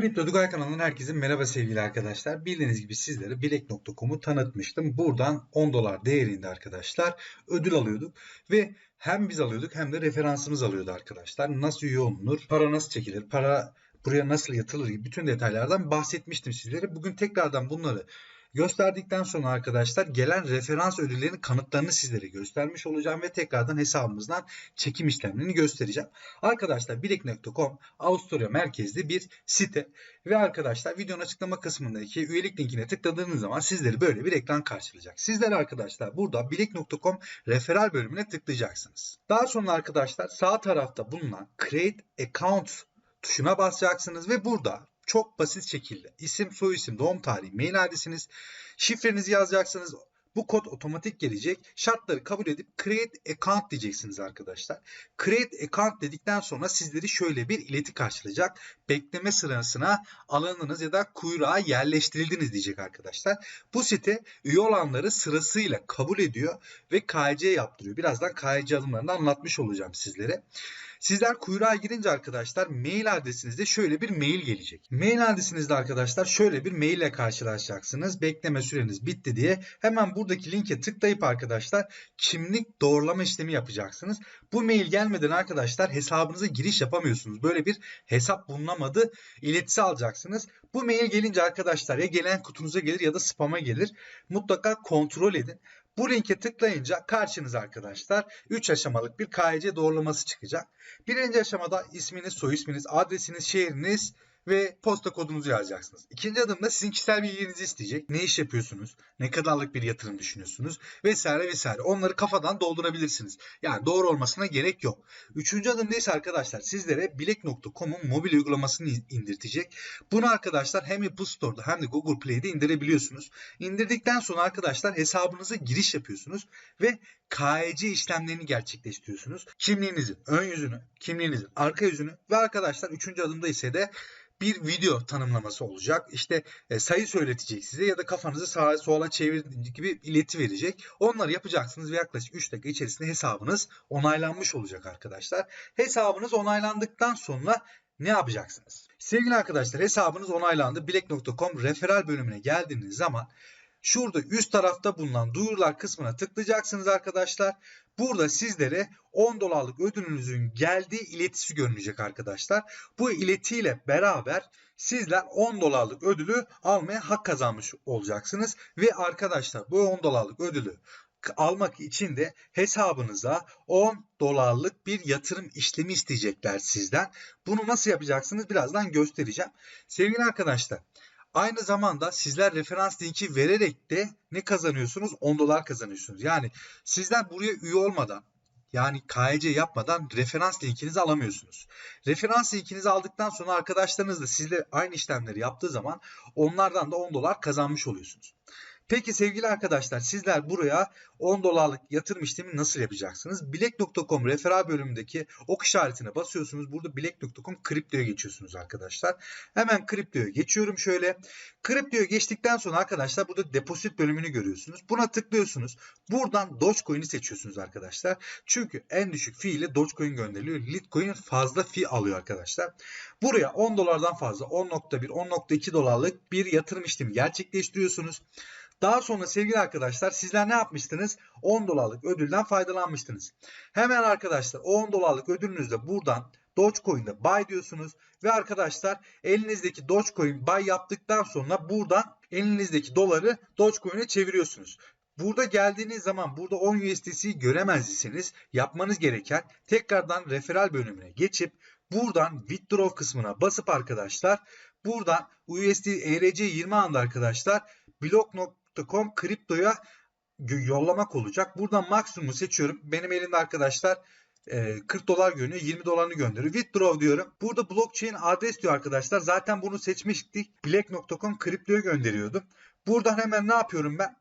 Kripto Dugay kanalından herkese merhaba sevgili arkadaşlar. Bildiğiniz gibi sizlere bilek.com'u tanıtmıştım. Buradan 10 dolar değerinde arkadaşlar ödül alıyorduk ve hem biz alıyorduk hem de referansımız alıyordu arkadaşlar. Nasıl üye olunur, para nasıl çekilir, para buraya nasıl yatılır gibi bütün detaylardan bahsetmiştim sizlere. Bugün tekrardan bunları gösterdikten sonra arkadaşlar gelen referans ödüllerinin kanıtlarını sizlere göstermiş olacağım ve tekrardan hesabımızdan çekim işlemlerini göstereceğim. Arkadaşlar bilek.com Avusturya merkezli bir site ve arkadaşlar videonun açıklama kısmındaki üyelik linkine tıkladığınız zaman sizleri böyle bir ekran karşılayacak. Sizler arkadaşlar burada bilek.com referal bölümüne tıklayacaksınız. Daha sonra arkadaşlar sağ tarafta bulunan Create Account tuşuna basacaksınız ve burada çok basit şekilde isim, soyisim, doğum tarihi, mail adresiniz, şifrenizi yazacaksınız. Bu kod otomatik gelecek. Şartları kabul edip create account diyeceksiniz arkadaşlar. Create account dedikten sonra sizleri şöyle bir ileti karşılayacak. Bekleme sırasına alındınız ya da kuyruğa yerleştirildiniz diyecek arkadaşlar. Bu site üye olanları sırasıyla kabul ediyor ve KC yaptırıyor. Birazdan KC adımlarını anlatmış olacağım sizlere. Sizler kuyruğa girince arkadaşlar mail adresinizde şöyle bir mail gelecek. Mail adresinizde arkadaşlar şöyle bir mail ile karşılaşacaksınız. Bekleme süreniz bitti diye hemen buradaki linke tıklayıp arkadaşlar kimlik doğrulama işlemi yapacaksınız. Bu mail gelmeden arkadaşlar hesabınıza giriş yapamıyorsunuz. Böyle bir hesap bulunamadı iletisi alacaksınız. Bu mail gelince arkadaşlar ya gelen kutunuza gelir ya da spama gelir. Mutlaka kontrol edin. Bu linke tıklayınca karşınıza arkadaşlar 3 aşamalık bir KYC doğrulaması çıkacak. Birinci aşamada isminiz, soy isminiz, adresiniz, şehriniz ve posta kodunuzu yazacaksınız. İkinci adımda sizin kişisel bilgilerinizi isteyecek. Ne iş yapıyorsunuz? Ne kadarlık bir yatırım düşünüyorsunuz? Vesaire vesaire. Onları kafadan doldurabilirsiniz. Yani doğru olmasına gerek yok. Üçüncü adımda ise arkadaşlar sizlere bilek.com'un mobil uygulamasını indirtecek. Bunu arkadaşlar hem Apple Store'da hem de Google Play'de indirebiliyorsunuz. İndirdikten sonra arkadaşlar hesabınıza giriş yapıyorsunuz ve KYC işlemlerini gerçekleştiriyorsunuz. Kimliğinizin ön yüzünü, kimliğinizin arka yüzünü ve arkadaşlar üçüncü adımda ise de bir video tanımlaması olacak. İşte e, sayı söyletecek size ya da kafanızı sağa sola çevirdiğiniz gibi ileti verecek. Onları yapacaksınız ve yaklaşık 3 dakika içerisinde hesabınız onaylanmış olacak arkadaşlar. Hesabınız onaylandıktan sonra ne yapacaksınız? Sevgili arkadaşlar hesabınız onaylandı. Bilek.com referal bölümüne geldiğiniz zaman Şurada üst tarafta bulunan duyurular kısmına tıklayacaksınız arkadaşlar. Burada sizlere 10 dolarlık ödülünüzün geldiği iletisi görünecek arkadaşlar. Bu iletiyle beraber sizler 10 dolarlık ödülü almaya hak kazanmış olacaksınız. Ve arkadaşlar bu 10 dolarlık ödülü almak için de hesabınıza 10 dolarlık bir yatırım işlemi isteyecekler sizden. Bunu nasıl yapacaksınız birazdan göstereceğim. Sevgili arkadaşlar Aynı zamanda sizler referans linki vererek de ne kazanıyorsunuz? 10 dolar kazanıyorsunuz. Yani sizler buraya üye olmadan yani KYC yapmadan referans linkinizi alamıyorsunuz. Referans linkinizi aldıktan sonra arkadaşlarınız da sizle aynı işlemleri yaptığı zaman onlardan da 10 dolar kazanmış oluyorsunuz. Peki sevgili arkadaşlar sizler buraya 10 dolarlık yatırım işlemi nasıl yapacaksınız? Bilek.com referal bölümündeki ok işaretine basıyorsunuz. Burada bilek.com kriptoya geçiyorsunuz arkadaşlar. Hemen kriptoya geçiyorum şöyle. Kriptoya geçtikten sonra arkadaşlar burada deposit bölümünü görüyorsunuz. Buna tıklıyorsunuz. Buradan Dogecoin'i seçiyorsunuz arkadaşlar. Çünkü en düşük fee ile Dogecoin gönderiliyor. Litecoin fazla fee alıyor arkadaşlar. Buraya 10 dolardan fazla 10.1 10.2 dolarlık bir yatırım işlemi gerçekleştiriyorsunuz. Daha sonra sevgili arkadaşlar sizler ne yapmıştınız? 10 dolarlık ödülden faydalanmıştınız. Hemen arkadaşlar 10 dolarlık ödülünüzde buradan Dogecoin'de buy diyorsunuz ve arkadaşlar elinizdeki Dogecoin buy yaptıktan sonra buradan elinizdeki doları Dogecoin'e çeviriyorsunuz. Burada geldiğiniz zaman burada 10 USDC'yi göremez iseniz yapmanız gereken tekrardan referal bölümüne geçip buradan withdraw kısmına basıp arkadaşlar buradan USD ERC 20 anda arkadaşlar blok Crypto.com kriptoya yollamak olacak. Buradan maksimumu seçiyorum. Benim elimde arkadaşlar 40 e, dolar görünüyor. 20 dolarını gönderiyor. Withdraw diyorum. Burada blockchain adres diyor arkadaşlar. Zaten bunu seçmiştik. Black.com kriptoya gönderiyordum. Buradan hemen ne yapıyorum ben?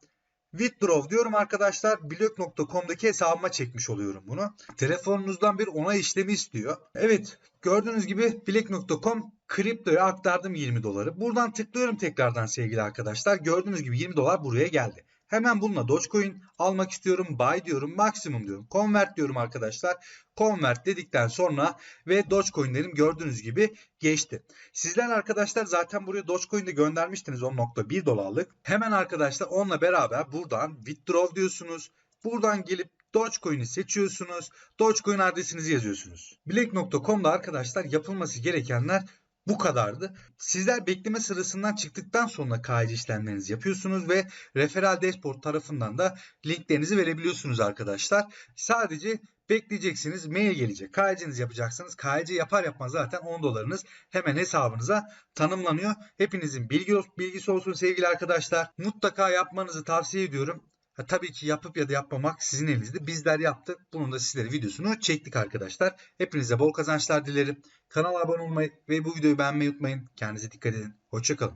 Withdraw diyorum arkadaşlar. Blok.com'daki hesabıma çekmiş oluyorum bunu. Telefonunuzdan bir onay işlemi istiyor. Evet gördüğünüz gibi Black.com kriptoya aktardım 20 doları. Buradan tıklıyorum tekrardan sevgili arkadaşlar. Gördüğünüz gibi 20 dolar buraya geldi. Hemen bununla Dogecoin almak istiyorum. Buy diyorum. Maksimum diyorum. Convert diyorum arkadaşlar. Convert dedikten sonra ve Dogecoin'lerim gördüğünüz gibi geçti. Sizler arkadaşlar zaten buraya Dogecoin'de göndermiştiniz 10.1 dolarlık. Hemen arkadaşlar onunla beraber buradan withdraw diyorsunuz. Buradan gelip Dogecoin'i seçiyorsunuz. Dogecoin adresinizi yazıyorsunuz. Bilek.com'da arkadaşlar yapılması gerekenler bu kadardı. Sizler bekleme sırasından çıktıktan sonra KYC işlemlerinizi yapıyorsunuz ve referral dashboard tarafından da linklerinizi verebiliyorsunuz arkadaşlar. Sadece bekleyeceksiniz. Mail gelecek. KYC'nizi yapacaksınız. KYC yapar yapmaz zaten 10 dolarınız hemen hesabınıza tanımlanıyor. Hepinizin bilgi, bilgisi olsun sevgili arkadaşlar. Mutlaka yapmanızı tavsiye ediyorum. Ha, tabii ki yapıp ya da yapmamak sizin elinizde. Bizler yaptık. Bunun da sizlere videosunu çektik arkadaşlar. Hepinize bol kazançlar dilerim. Kanala abone olmayı ve bu videoyu beğenmeyi unutmayın. Kendinize dikkat edin. Hoşçakalın.